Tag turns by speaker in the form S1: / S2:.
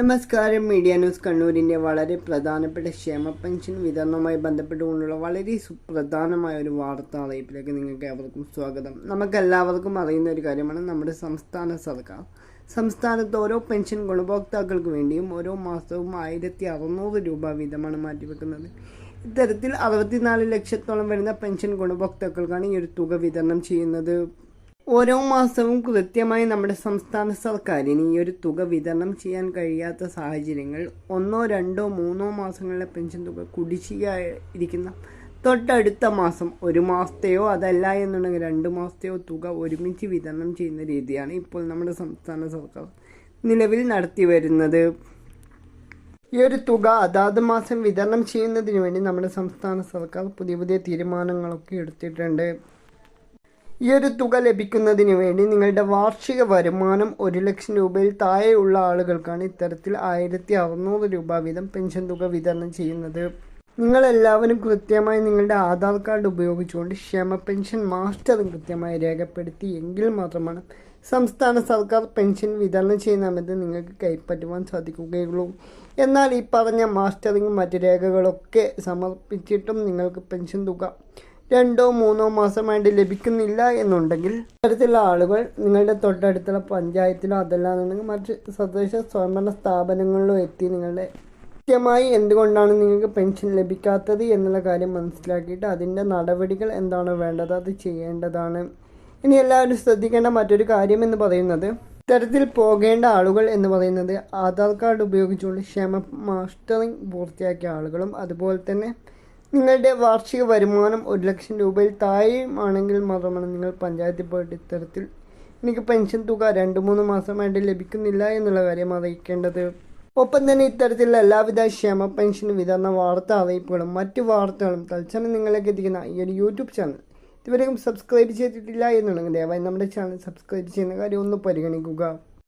S1: നമസ്കാരം. Media news കണ്ണൂരിന്റെ വളരെ പ്രധാനപ്പെട്ട ക്ഷേമ പെൻഷൻ വിതരണവുമായി ബന്ധപ്പെട്ടുകൊണ്ടുള്ള വളരെ സുപ്രധാനമായ ഒരു വാർത്താ അറിയിപ്പിലേക്ക് നിങ്ങൾക്ക് ഏവർക്കും സ്വാഗതം. നമുക്കെല്ലാവർക്കും അറിയുന്ന ഒരു കാര്യമാണ് നമ്മുടെ സംസ്ഥാന സർക്കാർ. സംസ്ഥാനത്ത് ഓരോ പെൻഷൻ ഗുണഭോക്താക്കൾക്ക് വേണ്ടിയും ഓരോ മാസവും ആയിരത്തി അറുന്നൂറ് രൂപ വീതമാണ് മാറ്റിവെക്കുന്നത്. ഇത്തരത്തിൽ അറുപത്തിനാല് ലക്ഷത്തോളം വരുന്ന പെൻഷൻ ഗുണഭോക്താക്കൾക്കാണ് ഈ ഒരു തുക വിതരണം ചെയ്യുന്നത്. ഓരോ മാസവും കൃത്യമായി നമ്മുടെ സംസ്ഥാന സർക്കാരിന് ഈ ഒരു തുക വിതരണം ചെയ്യാൻ കഴിയാത്ത സാഹചര്യങ്ങൾ ഒന്നോ രണ്ടോ മൂന്നോ മാസങ്ങളിലെ പെൻഷൻ തുക കുടിശ്ശികയായിരിക്കുന്ന തൊട്ടടുത്ത മാസം ഒരു മാസത്തെയോ അതല്ല എന്നുണ്ടെങ്കിൽ രണ്ട് മാസത്തെയോ തുക ഒരുമിച്ച് വിതരണം ചെയ്യുന്ന രീതിയാണ് ഇപ്പോൾ നമ്മുടെ സംസ്ഥാന സർക്കാർ നിലവിൽ നടത്തി വരുന്നത്. ഈ ഒരു തുക അതാത് മാസം വിതരണം ചെയ്യുന്നതിന് വേണ്ടി നമ്മുടെ സംസ്ഥാന സർക്കാർ പുതിയ പുതിയ തീരുമാനങ്ങളൊക്കെ എടുത്തിട്ടുണ്ട്. ഈ ഒരു തുക ലഭിക്കുന്നതിന് വേണ്ടി നിങ്ങളുടെ വാർഷിക വരുമാനം ഒരു ലക്ഷം രൂപയിൽ താഴെയുള്ള ആളുകൾക്കാണ് ഇത്തരത്തിൽ ആയിരത്തി അറുന്നൂറ് രൂപ വീതം പെൻഷൻ തുക വിതരണം ചെയ്യുന്നത്. നിങ്ങളെല്ലാവരും കൃത്യമായി നിങ്ങളുടെ ആധാർ കാർഡ് ഉപയോഗിച്ചുകൊണ്ട് ക്ഷേമ പെൻഷൻ മാസ്റ്ററും കൃത്യമായി രേഖപ്പെടുത്തി എങ്കിൽ മാത്രമാണ് സംസ്ഥാന സർക്കാർ പെൻഷൻ വിതരണം ചെയ്യുന്നതെന്ന് നിങ്ങൾക്ക് കൈപ്പറ്റുവാൻ സാധിക്കുകയുള്ളൂ. എന്നാൽ ഈ പറഞ്ഞ മാസ്റ്ററിങ്ങും മറ്റു രേഖകളൊക്കെ സമർപ്പിച്ചിട്ടും നിങ്ങൾക്ക് പെൻഷൻ തുക രണ്ടോ മൂന്നോ മാസമായിട്ട് ലഭിക്കുന്നില്ല എന്നുണ്ടെങ്കിൽ ഇത്തരത്തിലുള്ള ആളുകൾ നിങ്ങളുടെ തൊട്ടടുത്തുള്ള പഞ്ചായത്തിലോ അതല്ലാന്നുണ്ടെങ്കിൽ മറ്റ് സ്വദേശ സ്വയംഭരണ സ്ഥാപനങ്ങളിലോ എത്തി നിങ്ങളുടെ കൃത്യമായി എന്തുകൊണ്ടാണ് നിങ്ങൾക്ക് പെൻഷൻ ലഭിക്കാത്തത് എന്നുള്ള കാര്യം മനസ്സിലാക്കിയിട്ട് അതിന്റെ നടപടികൾ എന്താണ് വേണ്ടത് അത് ചെയ്യേണ്ടതാണ്. ഇനി എല്ലാവരും ശ്രദ്ധിക്കേണ്ട മറ്റൊരു കാര്യം എന്ന് പറയുന്നത് ഇത്തരത്തിൽ പോകേണ്ട ആളുകൾ എന്ന് പറയുന്നത് ആധാർ കാർഡ് ഉപയോഗിച്ചുകൊണ്ട് ക്ഷമ മാസ്റ്ററിംഗ് പൂർത്തിയാക്കിയ ആളുകളും അതുപോലെ തന്നെ നിങ്ങളുടെ വാർഷിക വരുമാനം ഒരു ലക്ഷം രൂപയിൽ താഴെയും മാത്രമാണ് നിങ്ങൾ പഞ്ചായത്തിൽ പോയിട്ട് ഇത്തരത്തിൽ എനിക്ക് പെൻഷൻ തുക രണ്ട് മൂന്ന് മാസമായിട്ട് ലഭിക്കുന്നില്ല എന്നുള്ള കാര്യം അറിയിക്കേണ്ടത്. ഒപ്പം തന്നെ ഇത്തരത്തിലുള്ള എല്ലാവിധ ക്ഷേമ പെൻഷൻ വിതരണ വാർത്താ അറിയിപ്പുകളും മറ്റു വാർത്തകളും തൽക്ഷണം നിങ്ങളിലേക്ക് എത്തിക്കുന്ന ഈ ഒരു യൂട്യൂബ് ചാനൽ ഇതുവരെയും സബ്സ്ക്രൈബ് ചെയ്തിട്ടില്ല എന്നുണ്ടെങ്കിൽ ദയവായി നമ്മുടെ ചാനൽ സബ്സ്ക്രൈബ് ചെയ്യുന്ന കാര്യം ഒന്ന് പരിഗണിക്കുക.